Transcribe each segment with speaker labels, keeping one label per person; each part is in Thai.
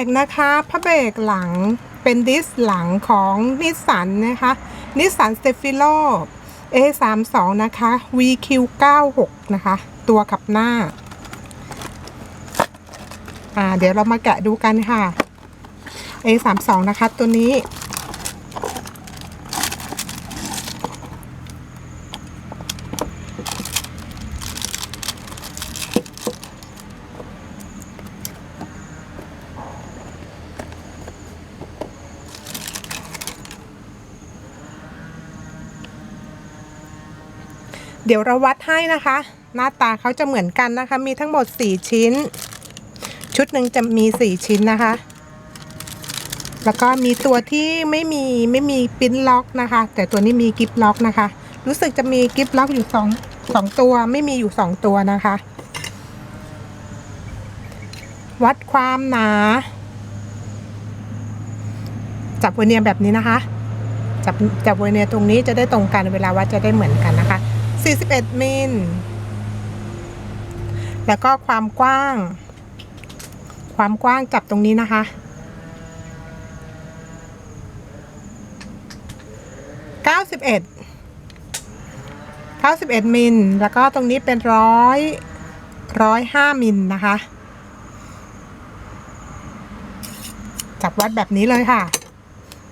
Speaker 1: กนะคะพระเบรกหลังเป็นดิสหลังของนิสสันนะคะนิสสันสเตฟิโล A32 นะคะ VQ96 นะคะ ตัวขับหน้าอ่าเดี๋ยวเรามาแกะดูกันค่ะ A32 นะคะ ตัวนี้ เดี๋ยวเราวัดให้นะคะ หน้าตาเขาจะเหมือนกันนะคะ มีทั้งหมด 4 ชิ้น ชุดหนึ่งจะมี 4 ชิ้นนะคะ แล้วก็มีตัวที่ไม่มีไม่มีปิ้นล็อกนะคะ แต่ตัวนี้มีกิฟล็อกนะคะ รู้สึกจะมีกิฟล็อกอยู่2 2ตัวไม่มีอยู่ 2 ตัวนะคะ วัดความหนา จับเวเนียร์แบบนี้นะคะ จับจับเวเนียร์ตรงนี้จะได้ตรงกันเวลาวัดจะได้เหมือนกัน 41 มิล แล้วก็ความกว้าง ความกว้างจับตรงนี้นะคะ 91 91 มิล แล้วก็ตรงนี้เป็นร้อยร้อยห้ามิลนะคะ จับวัดแบบนี้เลยค่ะ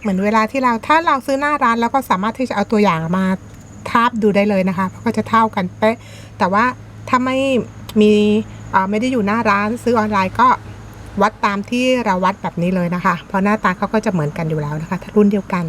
Speaker 1: เหมือนเวลาที่เราถ้าเราซื้อหน้าร้านแล้วก็สามารถที่จะเอาตัวอย่างมา ทาบดูได้เลยนะคะเพราะก็จะเท่ากันเป๊ะ แต่ว่าถ้าไม่มีอ่าไม่ได้อยู่หน้าร้านซื้อออนไลน์ก็วัดตามที่เราวัดแบบนี้เลยนะคะ เพราะหน้าตาเขาก็จะเหมือนกันอยู่แล้วนะคะถ้ารุ่นเดียวกัน